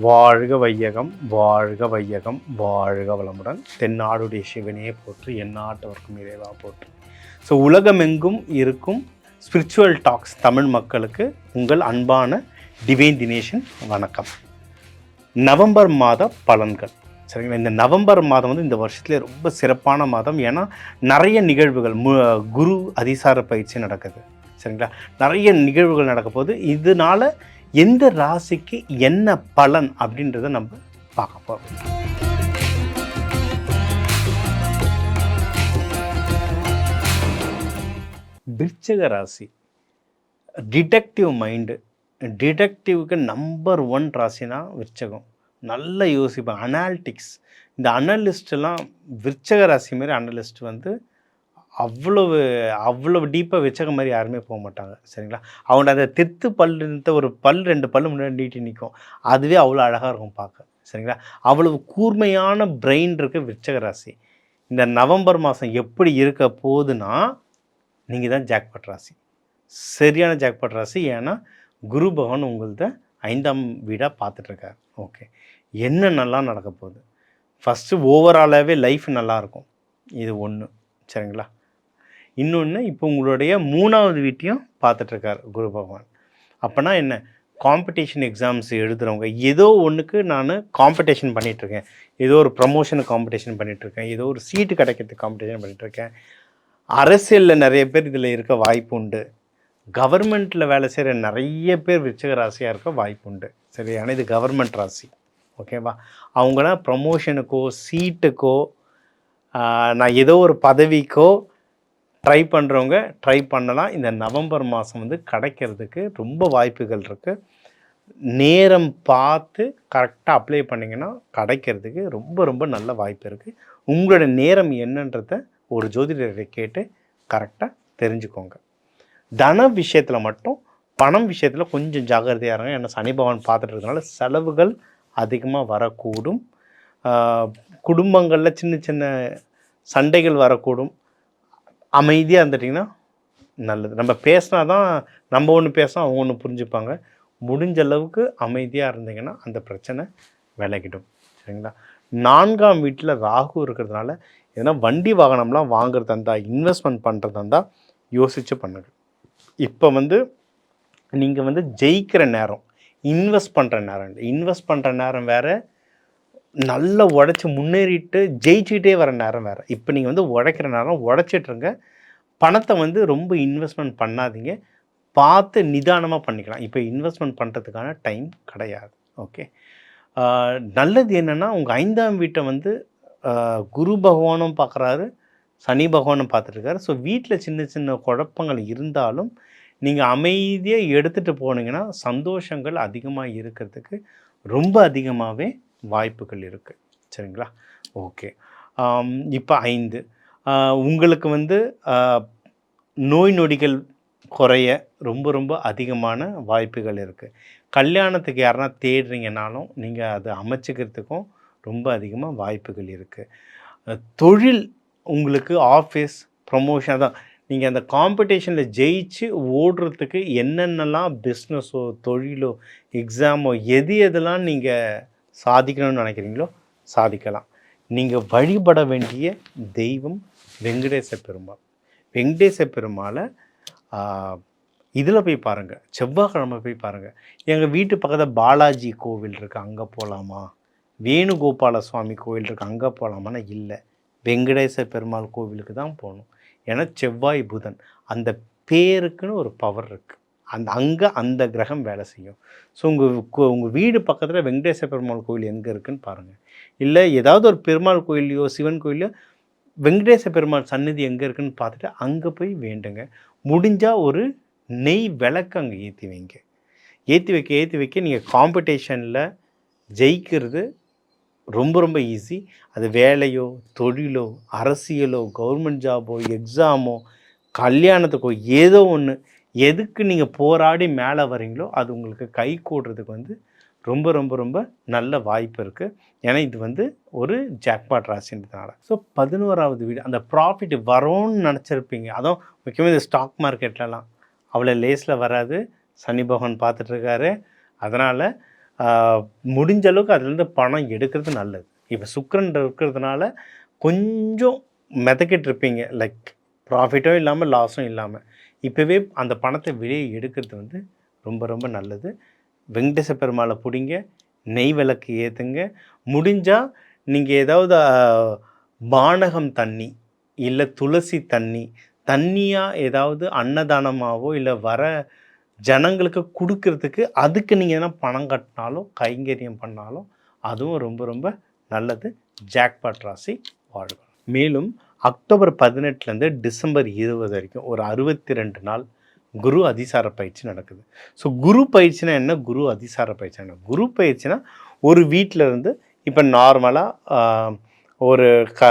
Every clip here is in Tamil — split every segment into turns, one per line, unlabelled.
வாழ்க வையகம் வாழ்க வையகம் வாழ்க வளமுடன். தென்னாடுடைய சிவனையே போற்று எந்நாட்டவர்க்கும் இறைவா போற்று. ஸோ உலகமெங்கும் இருக்கும் ஸ்பிரிச்சுவல் டாக்ஸ் தமிழ் மக்களுக்கு உங்கள் அன்பான டிவைன் தினேஷன் வணக்கம். நவம்பர் மாத பலன்கள். சரிங்களா? இந்த நவம்பர் மாதம் வந்து இந்த வருஷத்துலேயே ரொம்ப சிறப்பான மாதம். ஏன்னா நிறைய நிகழ்வுகள் மு குரு அதிசார பயிற்சி நடக்குது. சரிங்களா? நிறைய நிகழ்வுகள் நடக்க போது இதனால எந்த ராசிக்கு என்ன பலன் அப்படின்றத நம்ம பார்க்க போகிறோம் விருச்சக ராசி டிடெக்டிவ் மைண்டு டிடெக்டிவ்க்கு நம்பர் ஒன் ராசினா விருச்சகம். நல்லா யோசிப்பாங்க அனாலிட்டிக்ஸ் இந்த அனலிஸ்ட்லாம் விருச்சக ராசி மாரி அனலிஸ்ட் வந்து அவ்வளவு அவ்வளவு டீப்பாக வச்சக்க மாதிரி யாருமே போக மாட்டாங்க சரிங்களா? அவங்க அந்த தெத்து பல்லுன்ற ஒரு பல் ரெண்டு பல்லு முன்னாடி நீட்டி நிற்கும் அதுவே அவ்வளோ அழகாக இருக்கும் பார்க்க சரிங்களா? அவ்வளவு கூர்மையான பிரெயின் இருக்குது விருச்சக ராசி. இந்த நவம்பர் மாதம் எப்படி இருக்க போகுதுன்னா நீங்கள் தான் ஜாக்பாட் ராசி. சரியான ஜாக்பாட் ராசி ஏன்னா குரு பகவான் உங்கள்த ஐந்தாம் வீடாக பார்த்துட்ருக்கார். ஓகே. என்ன நல்லா நடக்க போகுது? ஃபஸ்ட்டு ஓவராலாகவே லைஃப் நல்லாயிருக்கும் இது ஒன்று சரிங்களா? இன்னொன்று இப்போ உங்களுடைய மூணாவது வீட்டையும் பார்த்துட்ருக்கார் குரு பகவான். அப்போனா என்ன? காம்படிஷன் எக்ஸாம்ஸ் எழுதுகிறவங்க ஏதோ ஒன்றுக்கு நான் காம்படிஷன் பண்ணிகிட்ருக்கேன் ஏதோ ஒரு ப்ரமோஷனுக்கு காம்படிஷன் பண்ணிகிட்ருக்கேன் ஏதோ ஒரு சீட்டு கிடைக்கிறதுக்கு காம்படிஷன் பண்ணிகிட்ருக்கேன் அரசியலில் நிறைய பேர் இதில் இருக்க வாய்ப்பு உண்டு. கவர்மெண்ட்டில் வேலை செய்கிற நிறைய பேர் விருச்சிக ராசியாக இருக்க வாய்ப்பு உண்டு. சரி ஆனால் இது கவர்மெண்ட் ராசி. ஓகேவா அவங்களாம் ப்ரமோஷனுக்கோ சீட்டுக்கோ நான் ஏதோ ஒரு பதவிக்கோ ட்ரை பண்ணுறவங்க ட்ரை பண்ணலாம். இந்த நவம்பர் மாதம் வந்து கிடைக்கிறதுக்கு ரொம்ப வாய்ப்புகள் இருக்குது நேரம் பார்த்து கரெக்டாக அப்ளை பண்ணிங்கன்னா கிடைக்கிறதுக்கு ரொம்ப ரொம்ப நல்ல வாய்ப்பு இருக்குது உங்களோட நேரம் என்னன்றத ஒரு ஜோதிடரை கேட்டு கரெக்டாக தெரிஞ்சுக்கோங்க. தன விஷயத்தில் மட்டும் பணம் விஷயத்தில் கொஞ்சம் ஜாக்கிரதையாக இருங்க. ஏன்னா சனி பகவான் பார்த்துட்டு இருக்கிறதுனால செலவுகள் அதிகமாக வரக்கூடும். குடும்பங்களில் சின்ன சின்ன சண்டைகள் வரக்கூடும். அமைதியாக இருந்துட்டிங்கன்னா நல்லது. நம்ம பேசினா தான் நம்ம ஒன்று பேசினா அவங்க ஒன்று புரிஞ்சுப்பாங்க. முடிஞ்ச அளவுக்கு அமைதியாக இருந்தீங்கன்னா அந்த பிரச்சனை விலகிடும். சரிங்களா? நான்காம் வீட்டில் ராகு இருக்கிறதுனால எதனா வண்டி வாகனம்லாம் வாங்குறதா இருந்தால் இன்வெஸ்ட்மெண்ட் பண்ணுறதா இருந்தால் யோசித்து பண்ணுங்க. இப்போ வந்து நீங்கள் வந்து ஜெயிக்கிற நேரம் இன்வெஸ்ட் பண்ணுற நேரம் இன்வெஸ்ட் பண்ணுற நேரம் வேறு நல்லா உழைச்சி முன்னேறிட்டு ஜெயிச்சுக்கிட்டே வர நேரம் வேறு. இப்போ நீங்கள் வந்து உழைக்கிற நேரம் உழைச்சிட்ருங்க பணத்தை வந்து ரொம்ப இன்வெஸ்ட்மெண்ட் பண்ணாதீங்க. பார்த்து நிதானமாக பண்ணிக்கலாம். இப்போ இன்வெஸ்ட்மெண்ட் பண்ணுறதுக்கான டைம் கிடையாது. ஓகே நல்லது என்னென்னா உங்கள் ஐந்தாம் வீட்டை வந்து குரு பகவானும் பார்க்குறாரு சனி பகவானும் பார்த்துட்ருக்காரு ஸோ வீட்டில் சின்ன சின்ன குழப்பங்கள் இருந்தாலும் நீங்கள் அமைதியாக எடுத்துகிட்டு போனீங்கன்னா சந்தோஷங்கள் அதிகமாக இருக்கிறதுக்கு ரொம்ப அதிகமாகவே வாய்ப்புகள் இருக்குது சரிங்களா? ஓகே. இப்போ ஐந்து. உங்களுக்கு வந்து நோய் நொடிகள் குறைய ரொம்ப ரொம்ப அதிகமான வாய்ப்புகள் இருக்குது கல்யாணத்துக்கு யாருன்னா தேடுறீங்கனாலும் நீங்கள் அதை அமைச்சிக்கிறதுக்கும் ரொம்ப அதிகமாக வாய்ப்புகள் இருக்குது தொழில் உங்களுக்கு ஆஃபீஸ் ப்ரமோஷன் தான் நீங்கள் அந்த காம்படிஷனில் ஜெயிச்சு ஓடுறதுக்கு என்னென்னலாம் பிஸ்னஸோ தொழிலோ எக்ஸாமோ எது எதெல்லாம் நீங்கள் சாதிக்கணும்னு நினைக்கிறீங்களோ சாதிக்கலாம். நீங்கள் வழிபட வேண்டிய தெய்வம் வெங்கடேச பெருமாள். வெங்கடேச பெருமாளை இதில் போய் பாருங்கள் செவ்வாய்க்கிழமை போய் பாருங்கள் எங்கள் வீட்டு பக்கத்தில் பாலாஜி கோவில் இருக்குது அங்கே போகலாமா வேணுகோபால சுவாமி கோவில் இருக்குது அங்கே போகலாமான்னு இல்லை. வெங்கடேச பெருமாள் கோவிலுக்கு தான் போகணும். ஏன்னா செவ்வாய் புதன். அந்த பேருக்குன்னு ஒரு பவர் இருக்குது அந்த அங்கே அந்த கிரகம் வேலை செய்யும். ஸோ உங்கள் உங்கள் வீடு பக்கத்தில் வெங்கடேச பெருமாள் கோயில் எங்கே இருக்குன்னு பாருங்கள் இல்லை ஏதாவது ஒரு பெருமாள் கோயிலையோ சிவன் கோயிலையோ வெங்கடேச பெருமாள் சன்னதி எங்கே இருக்குன்னு பார்த்துட்டு அங்கே போய் வேண்டுங்க. முடிஞ்சால் ஒரு நெய் விளக்கு அங்கே ஏற்றி வைங்க. ஏற்றி வைக்க ஏற்றி வைக்க நீங்கள் காம்படிஷனில் ஜெயிக்கிறது ரொம்ப ரொம்ப ஈஸி அது வேலையோ தொழிலோ அரசியலோ கவர்மெண்ட் ஜாபோ எக்ஸாமோ கல்யாணத்துக்கோ ஏதோ ஒன்று எதுக்கு நீங்கள் போராடி மேலே வரீங்களோ அது உங்களுக்கு கை கூடுறதுக்கு வந்து ரொம்ப ரொம்ப ரொம்ப நல்ல வாய்ப்பு இருக்குது ஏன்னா இது வந்து ஒரு ஜாக்பாட் ராசின்றதுனால. ஸோ பதினோராவது வீடு அந்த ப்ராஃபிட் வரும்னு நினச்சிருப்பீங்க. அதுவும் முக்கியமாக இந்த ஸ்டாக் மார்க்கெட்லலாம் அவ்வளோ லேஸில் வராது. சனி பகவான் பார்த்துட்ருக்காரு. அதனால் முடிஞ்ச அளவுக்கு அதுலேருந்து பணம் எடுக்கிறது நல்லது. இப்போ சுக்கரன் இருக்கிறதுனால கொஞ்சம் மெதக்கிட்டு இருப்பீங்க லைக் ப்ராஃபிட்டும் இல்லாமல் லாஸும் இல்லாமல் இப்போவே அந்த பணத்தை வெளியே எடுக்கிறது வந்து ரொம்ப ரொம்ப நல்லது. வெங்கடேச பெருமாளை பிடிங்க நெய் விளக்கு ஏற்றுங்க முடிஞ்சால் நீங்கள் ஏதாவது பானகம் தண்ணி இல்லை துளசி தண்ணி தண்ணியாக ஏதாவது அன்னதானமாகவோ இல்லை வர ஜனங்களுக்கு கொடுக்கறதுக்கு அதுக்கு நீங்கள் எதனா பணம் கட்டினாலும் கைங்கரியம் பண்ணாலும் அதுவும் ரொம்ப ரொம்ப நல்லது. ஜாக்பாட் ராசி வாழ்வு மேலும் அக்டோபர் பதினெட்டுலேருந்து டிசம்பர் இருபது வரைக்கும் ஒரு அறுபத்தி ரெண்டு நாள் குரு அதிசார பயிற்சி நடக்குது. ஸோ குரு பயிற்சினா என்ன? குரு அதிசார பயிற்சி என்ன குரு பயிற்சினா ஒரு வீட்டில் இருந்து இப்போ நார்மலாக ஒரு க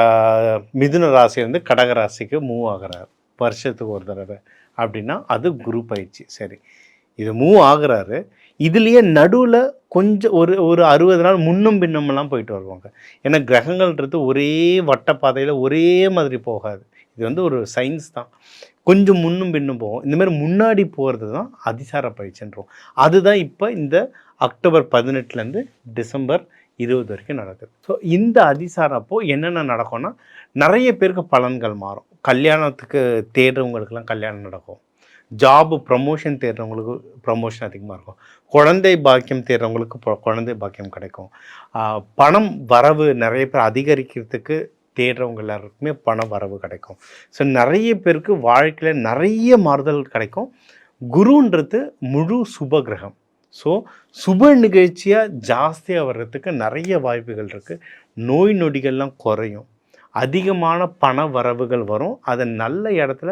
மிதுன ராசியிலேருந்து கடக ராசிக்கு மூவ் ஆகுறாரு. வருஷத்துக்கு ஒரு தடவை. அப்படின்னா அது குரு பயிற்சி. சரி. இது மூவ் ஆகுறாரு. இதுலேயே நடுவில் கொஞ்சம் ஒரு ஒரு அறுபது நாள் முன்னும் பின்னமெல்லாம் போயிட்டு வருவாங்க. ஏன்னா கிரகங்கள்ன்றது ஒரே வட்டப்பாதையில் ஒரே மாதிரி போகாது. இது வந்து ஒரு சயின்ஸ் தான். கொஞ்சம் முன்னும் பின்னும் போகும். இந்தமாதிரி முன்னாடி போகிறது தான் அதிசார பயிற்சின்றோம். அதுதான் இப்போ இந்த அக்டோபர் பதினெட்டுலேருந்து டிசம்பர் இருபது வரைக்கும் நடக்குது. ஸோ இந்த அதிசாரப்போ என்னென்ன நடக்கும்னா நிறைய பேருக்கு பலன்கள் மாறும். கல்யாணத்துக்கு தேடுறவங்களுக்கெல்லாம் கல்யாணம் நடக்கும். ஜாபு ப்ரமோஷன் தேடுறவங்களுக்கு ப்ரமோஷன் அதிகமாக இருக்கும். குழந்தை பாக்கியம் தேடுறவங்களுக்கு குழந்தை பாக்கியம் கிடைக்கும். பணம் வரவு நிறைய பேர் அதிகரிக்கிறதுக்கு தேடுறவங்க எல்லாருக்குமே பண வரவு கிடைக்கும். ஸோ நிறைய பேருக்கு வாழ்க்கையில் நிறைய மாறுதல் கிடைக்கும். குருன்றது முழு சுப கிரகம் ஸோ சுப நிகழ்ச்சியாக ஜாஸ்தியாக வர்றதுக்கு நிறைய வாய்ப்புகள் இருக்குது நோய் நொடிகள்லாம் குறையும். அதிகமான பண வரவுகள் வரும். அதை நல்ல இடத்துல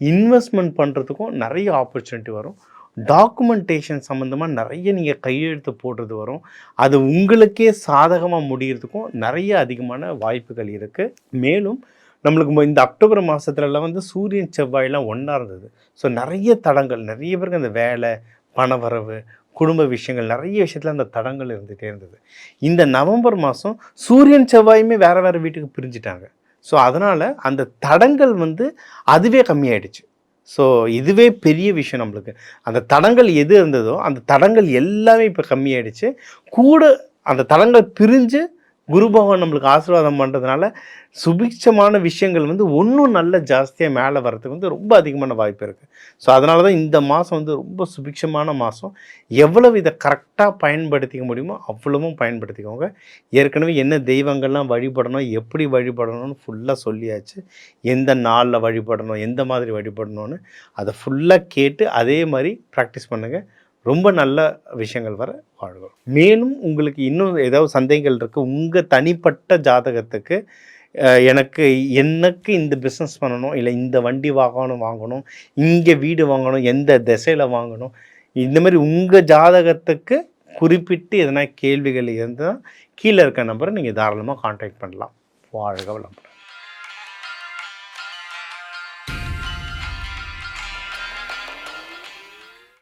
இன்வெஸ்ட்மெண்ட் பண்ணுறதுக்கும் நிறைய ஆப்பர்ச்சுனிட்டி வரும். டாக்குமெண்டேஷன் சம்மந்தமாக நிறைய நீங்கள் கையெழுத்து போடுறது வரும். அது உங்களுக்கே சாதகமாக முடிகிறதுக்கும் நிறைய அதிகமான வாய்ப்புகள் இருக்குது மேலும் நம்மளுக்கு இந்த அக்டோபர் மாதத்துலலாம் வந்து சூரியன் செவ்வாயெல்லாம் ஒன்றா இருந்தது. ஸோ நிறைய தடங்கள் நிறைய பேருக்கு அந்த வேலை பணவரவு குடும்ப விஷயங்கள் நிறைய விஷயத்தில் அந்த தடங்கள் இருந்துகிட்டே இருந்தது. இந்த நவம்பர் மாதம் சூரியன் செவ்வாயுமே வேறு வேறு வீட்டுக்கு பிரிஞ்சிட்டாங்க. ஸோ அதனால் அந்த தடங்கள் வந்து அதுவே கம்மியாயிடுச்சு. ஸோ இதுவே பெரிய விஷயம் நம்மளுக்கு. அந்த தடங்கள் எது இருந்ததோ அந்த தடங்கள் எல்லாமே இப்போ கம்மியாயிடுச்சு. கூட அந்த தடங்கள் பிரிஞ்சு குரு பகவான் நம்மளுக்கு ஆசீர்வாதம் பண்ணுறதுனால சுபிக்ஷமான விஷயங்கள் வந்து ஒன்றும் நல்ல ஜாஸ்தியாக மேலே வர்றதுக்கு வந்து ரொம்ப அதிகமான வாய்ப்பு இருக்குது ஸோ அதனால தான் இந்த மாதம் வந்து ரொம்ப சுபிக்ஷமான மாதம் எவ்வளவு இதை கரெக்டாக பயன்படுத்திக்க முடியுமோ அவ்வளவும் பயன்படுத்திக்கோங்க. ஏற்கனவே என்ன தெய்வங்கள்லாம் வழிபடணும் எப்படி வழிபடணும்னு ஃபுல்லாக சொல்லியாச்சு. எந்த நாளில் வழிபடணும் எந்த மாதிரி வழிபடணும்னு அதை ஃபுல்லாக கேட்டு அதே மாதிரி ப்ராக்டிஸ் பண்ணுங்கள் ரொம்ப நல்ல விஷயங்கள் வர வாழ்வோம் மேலும் உங்களுக்கு இன்னும் ஏதாவது சந்தேகங்கள் இருக்குது உங்கள் தனிப்பட்ட ஜாதகத்துக்கு எனக்கு எனக்கு இந்த பிஸ்னஸ் பண்ணணும் இல்லை இந்த வண்டி வாகனம் வாங்கணும் இங்கே வீடு வாங்கணும் எந்த திசையில் வாங்கணும் இந்த மாதிரி உங்கள் ஜாதகத்துக்கு குறிப்பிட்டு எதனா கேள்விகள் இருந்தால் கீழே இருக்க நம்பரை நீங்கள் தாராளமாக காண்டாக்ட் பண்ணலாம். வாழ்க வளமுடன்.